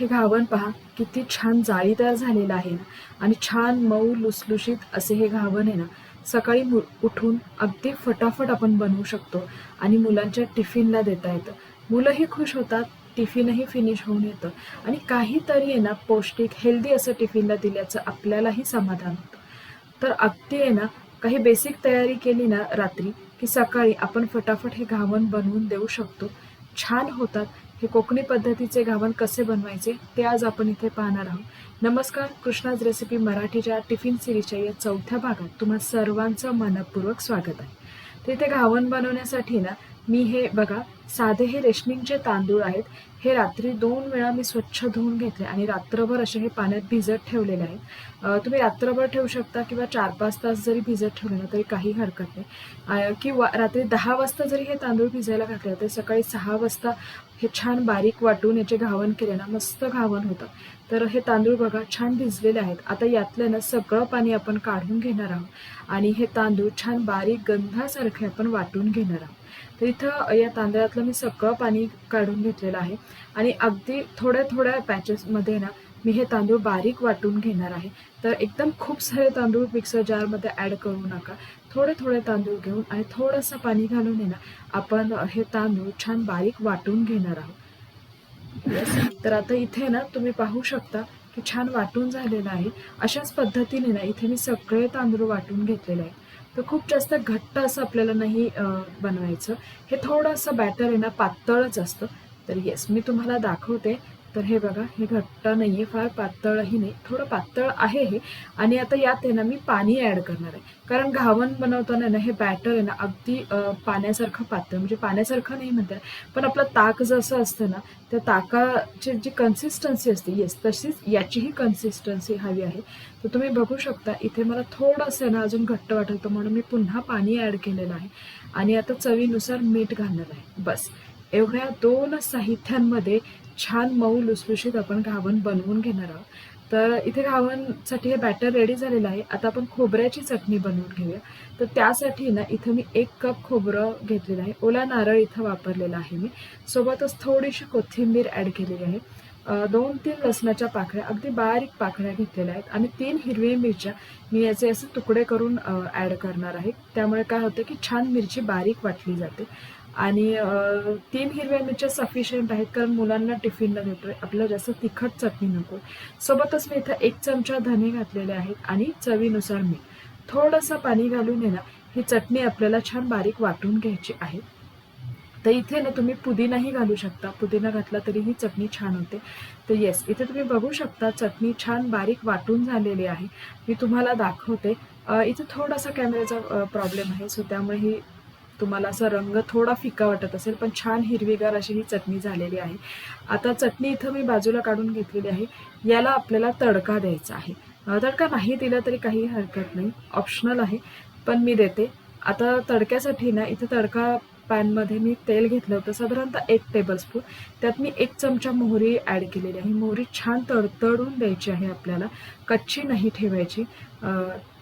हे घावण पहा किती छान जाळीदार झालेलं आहे ना. आणि छान मऊ लुसलुशीत असे हे घावण आहे ना. सकाळी मु उठून अगदी फटाफट आपण बनवू शकतो आणि मुलांच्या टिफिनला देता येतं. मुलंही खुश होतात टिफिनही फिनिश होऊन येतं. आणि काहीतरी आहे ना पौष्टिक हेल्दी असं टिफिनला दिल्याचं आपल्यालाही समाधान होतं. तर अगदी आहे ना काही बेसिक तयारी केली ना रात्री की सकाळी आपण फटाफट हे घावण बनवून देऊ शकतो. छान होतात हे कोकणी पद्धतीचे घावण कसे बनवायचे ते आज आपण इथे पाहणार आहोत. नमस्कार कृष्णाज रेसिपी मराठीच्या टिफिन सिरीजच्या या चौथ्या भागात तुम्हा सर्वांचं मनपूर्वक स्वागत आहे. तर इथे घावण बनवण्यासाठी ना मी हे बघा साधे हे रेशनिंगचे तांदूळ आहेत. हे रात्री दोन वेळा मी स्वच्छ धुवून घेतले आणि रात्रभर असे हे पाण्यात भिजत ठेवलेले आहेत. तुम्ही रात्रभर ठेवू शकता किंवा चार पाच तास जरी भिजत ठेवले ना तरी काही हरकत नाही. किंवा रात्री दहा वाजता जरी हे तांदूळ भिजायला घातले तर सकाळी सहा वाजता हे छान बारीक वाटून याचे घावण केले ना मस्त घावण होतं. तर हे तांदूळ बघा छान भिजलेले आहेत. आता यातलं ना सगळं पाणी आपण काढून घेणार आहोत. आणि हे तांदूळ छान बारीक गंधासारखे आपण वाटून घेणार आहोत. तर इथं या तांदळातलं मी सगळं पाणी काढून घेतलेलं आहे. आणि अगदी थोड्या थोड्या पॅचेसमध्ये ना मी हे तांदूळ बारीक वाटून घेणार आहे. तर एकदम खूप सारे तांदूळ मिक्सर जारमध्ये ॲड करू नका. थोडे थोडे तांदूळ घेऊन आणि थोडंसं पाणी घालून आहे ना आपण हे तांदूळ छान बारीक वाटून घेणार आहोत. तर आता इथे ना तुम्ही पाहू शकता की छान वाटून झालेलं आहे. अशाच पद्धतीने ना इथे मी सगळे तांदूळ वाटून घेतलेले आहे तर खूप जास्त घट्ट असं आपल्याला नाही बनवायचं. हे थोडंसं बॅटर आहे ना पातळच असतं. तर येस मी तुम्हाला दाखवते. तर हे बघा हे घट्ट नाही आहे फार पातळही नाही. थोडं पातळ आहे हे. आणि आता यात आहे ना मी पाणी ॲड करणार आहे. कारण घावण बनवताना ना हे बॅटर आहे ना अगदी पाण्यासारखं पातळ. म्हणजे पाण्यासारखं नाही म्हणतात. पण आपलं ताक जसं असतं ना त्या ताकाची जी कन्सिस्टन्सी असते येस तशीच याचीही कन्सिस्टन्सी हवी आहे. तर तुम्ही बघू शकता इथे मला थोडंसं ना अजून घट्ट वाटत होतं म्हणून मी पुन्हा पाणी ॲड केलेलं आहे. आणि आता चवीनुसार मीठ घालणार आहे. बस. एवढ्या दोन साहित्यांमध्ये छान मऊ लुसलुशीत आपण घावण बनवून घेणार आहोत. तर इथे घावणसाठी हे बॅटर रेडी झालेलं आहे. आता आपण खोबऱ्याची चटणी बनवून घेऊया. तर त्यासाठी ना इथं मी एक कप खोबरं घेतलेलं आहे. ओला नारळ इथं वापरलेला आहे मी. सोबतच थोडीशी कोथिंबीर ॲड केलेली आहे. दोन तीन लसणाच्या पाकळ्या अगदी बारीक पाकळ्या घेतलेल्या आहेत. आणि तीन हिरव्या मिरच्या मी याचे असे तुकडे करून ॲड करणार आहे. त्यामुळे काय होतं की छान मिरची बारीक वाटली जाते. आणि तीन हिरव्या मिरच्या सफिशियंट आहेत कारण मुलांना टिफिनला देतोय. आपल्याला जास्त तिखट चटणी नको. सोबतच मी इथं एक चमचा धने घातलेले आहेत आणि चवीनुसार मीठ. थोडंसं पाणी घालून आहे ना ही चटणी आपल्याला छान बारीक वाटून घ्यायची आहे. तर इथे ना तुम्ही पुदिनाही घालू शकता. पुदिना घातला तरी ही चटणी छान होते. तर येस इथे तुम्ही बघू शकता चटणी छान बारीक वाटून झालेली आहे. मी तुम्हाला दाखवते. इथे थोडासा कॅमेऱ्याचा प्रॉब्लेम आहे. सो त्यामुळे ही तुम्हाला असा रंग थोडा फिका वाटत असेल पण छान हिरवीगार अशी ही चटणी झालेली आहे. आता चटणी इथं मी बाजूला काढून घेतलेली आहे. याला आपल्याला तडका द्यायचा आहे. तडका नाही दिला तरी काही हरकत नाही. ऑप्शनल आहे. पण मी देते. आता तडक्यासाठी ना इथं तडका पॅनमध्ये मी तेल घेतलं होतं साधारणतः एक टेबलस्पून त्यात मी एक चमचा मोहरी ॲड केलेली आहे. मोहरी छान तडतडून द्यायची आहे आपल्याला. कच्ची नाही ठेवायची.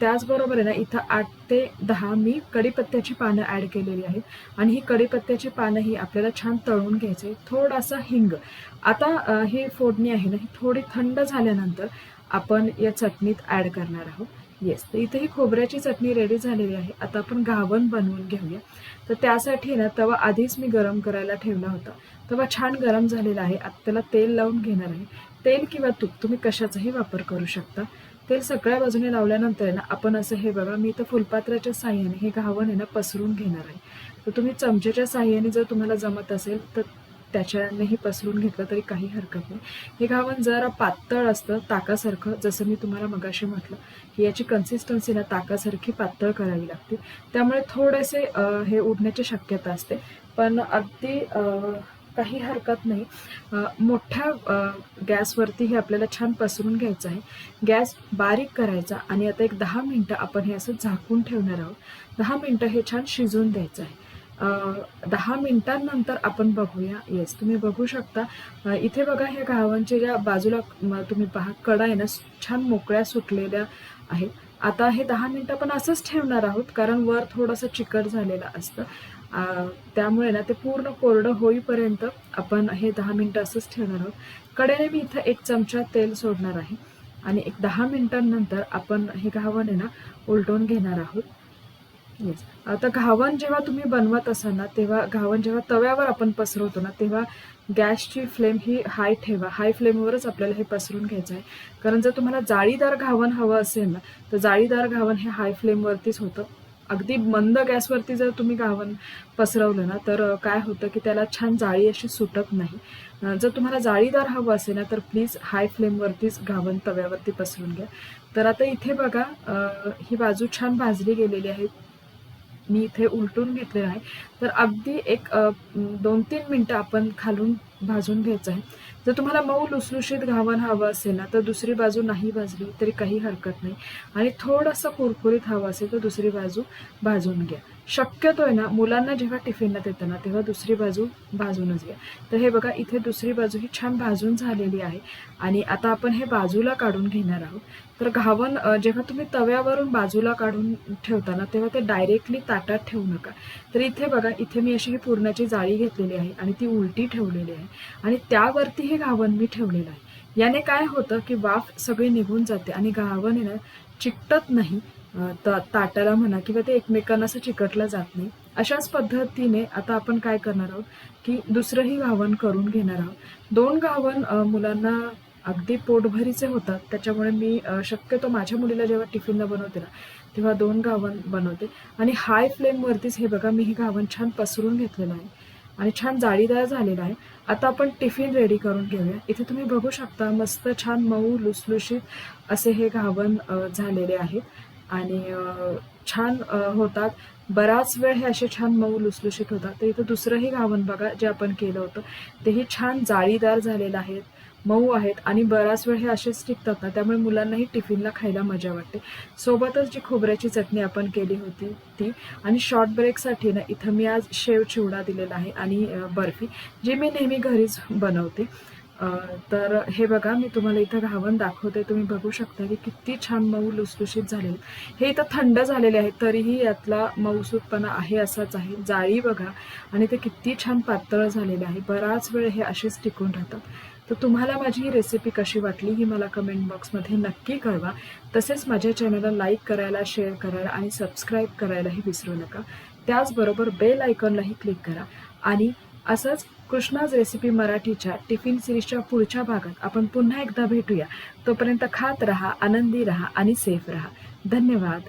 त्याचबरोबर आहे ना इथं आठ ते दहा मी कढीपत्त्याची पानं ॲड केलेली आहेत. आणि ही कढीपत्त्याची पानं ही आपल्याला छान तळून घ्यायचे. थोडासा हिंग. आता ही फोडणी आहे ना ही थोडी थंड झाल्यानंतर आपण या चटणीत ॲड करणार आहोत. येस तर इथे ही खोबऱ्याची चटणी रेडी झालेली आहे. आता आपण घावण बनवून घेऊया. तर त्यासाठी ना तवा आधीच मी गरम करायला ठेवला होता. तवा छान गरम झालेला आहे. आता त्याला तेल लावून घेणार आहे. तेल किंवा तूप तुम्ही कशाचाही वापर करू शकता. तेल सगळ्या बाजूने लावल्यानंतर आहे ना आपण असं हे बघा मी इथं फुलपात्राच्या साह्याने हे घावण आहे ना पसरून घेणार आहे. तर तुम्ही चमचेच्या साह्याने जर तुम्हाला जमत असेल तर त्याच्यानेही पसरून घेतलं तरी काही हरकत नाही. हे घावण जरा पातळ असतं ताकासारखं. जसं मी तुम्हाला मगाशी म्हटलं की याची कन्सिस्टन्सी ना ताकासारखी पातळ करावी लागते. त्यामुळे थोडेसे हे उडण्याची शक्यता असते. पण अगदी काही हरकत नाही. मोठ्या गॅसवरती हे आपल्याला छान पसरून घ्यायचं आहे. गॅस बारीक करायचा आणि आता एक दहा मिनटं आपण हे असं झाकून ठेवणार आहोत. दहा मिनटं हे छान शिजवून द्यायचं आहे. दहा मिनिटांनंतर आपण बघूया. येस तुम्ही बघू शकता. इथे बघा ह्या गावांच्या ज्या बाजूला तुम्ही पहा कडा आहे ना छान मोकळ्या सुटलेल्या आहेत. आता हे दहा मिनटं आपण असंच ठेवणार आहोत कारण वर थोडंसं चिकट झालेलं असतं. त्यामुळे ना ते पूर्ण कोरडं होईपर्यंत आपण हे दहा मिनटं असंच ठेवणार आहोत. कडेने मी इथं एक चमचा तेल सोडणार आहे. आणि एक दहा मिनिटांनंतर आपण हे घावण आहे ना उलटून घेणार आहोत. आता घावण जेव्हा तुम्ही बनवत असाल ना तेव्हा घावण जेव्हा तव्यावर आपण पसरवतो ना तेव्हा गॅसची फ्लेम ही हाय ठेवा. हाय फ्लेमवरच आपल्याला हे पसरून घ्यायचं आहे. कारण जर तुम्हाला जाळीदार घावण हवं असेल ना तर जाळीदार घावण हे हाय फ्लेमवरतीच होतं. अगदी मंद गॅसवरती जर तुम्ही घावण पसरवलं ना तर काय होतं की त्याला छान जाळी अशी सुटत नाही. जर तुम्हाला जाळीदार हवं असेल ना तर प्लीज हाय फ्लेमवरतीच घावण तव्यावरती पसरून घ्या. तर आता इथे बघा ही बाजू छान भाजली गेलेली आहे. मी इथे उलटून घेतलेलं आहे. तर अगदी एक दोन तीन मिनटं आपण खालून भाजून घ्यायचं आहे. जर तुम्हाला मऊ लुसलुशीत घावण हवं असेल ना तर दुसरी बाजू नाही भाजली तरी काही हरकत नाही. आणि थोडंसं कुरकुरीत हवं असेल तर दुसरी बाजू भाजून घ्या. शक्यतो आहे ना मुलांना जेव्हा टिफिनला देतं ना तेव्हा दुसरी बाजू भाजूनच घ्या. तर हे बघा इथे दुसरी बाजू ही छान भाजून झालेली आहे. आणि आता आपण हे बाजूला काढून घेणार आहोत. तर घावन जेव्हा तुम्ही तव्यावरून बाजूला काढून ठेवताना तेव्हा ते डायरेक्टली ताटात ठेवू नका. तर इथे बघा इथे मी अशी ही पूर्णाची जाळी घेतलेली आहे आणि ती उलटी ठेवलेली आहे. आणि त्यावरती हे घावन मी ठेवलेलं आहे. याने काय होतं की वाफ सगळी निघून जाते आणि घावन आहे ना चिकटत नाही. ता ताटाला म्हणा किंवा ते एकमेकांना असं चिकटलं जात नाही. अशाच पद्धतीने आता आपण काय करणार आहोत की दुसरंही घावण करून घेणार आहोत. दोन घावण मुलांना अगदी पोटभरीचे होतात. त्याच्यामुळे मी शक्यतो माझ्या मुलीला जेव्हा टिफिनला बनवते ना तेव्हा दोन घावण बनवते. आणि हाय फ्लेमवरतीच हे बघा मी हे घावण छान पसरून घेतलेलं आहे. आणि छान जाळीदार झालेलं आहे. आता आपण टिफिन रेडी करून घेऊया. इथे तुम्ही बघू शकता मस्त छान मऊ लुसलुशीत असे हे घावण झालेले आहेत. आणि छान होतात. बराच वेळ हे असे छान मऊ लुसलुशीत होतात. तर इथं दुसरंही घावन बघा जे आपण केलं होतं. तेही छान जाळीदार झालेलं आहेत मऊ आहेत आणि बराच वेळ हे असेच टिकतात ना त्यामुळे मुलांनाही टिफिनला खायला मजा वाटते. सोबतच जी खोबऱ्याची चटणी आपण केली होती ती आणि शॉर्ट ब्रेकसाठी ना इथं मी आज शेव चिवडा दिलेला आहे आणि बर्फी जी मी नेहमी घरीच बनवते. तर हे बघा मी तुम्हाला इथं घावण दाखवते. तुम्ही बघू शकता की किती छान मऊ लुसलुशीत झालेले. हे इथं थंड झालेले आहे तरीही यातला मऊसूतपणा आहे असाच आहे. जाळी बघा आणि ते किती छान पातळ झालेले आहे. बराच वेळ हे असेच टिकून राहतात तर तुम्हाला माझी ही रेसिपी कशी वाटली ही मला कमेंट बॉक्समध्ये नक्की कळवा. तसेच माझ्या चॅनलला लाईक करायला शेअर करायला आणि सबस्क्राईब करायलाही विसरू नका. त्याचबरोबर बेल आयकॉनलाही क्लिक करा. आणि असंच कृष्णाज रेसिपी मराठीच्या टिफिन सिरीजच्या पुढच्या भागात आपण पुन्हा एकदा भेटूया. तोपर्यंत खात रहा आनंदी रहा आणि सेफ रहा. धन्यवाद.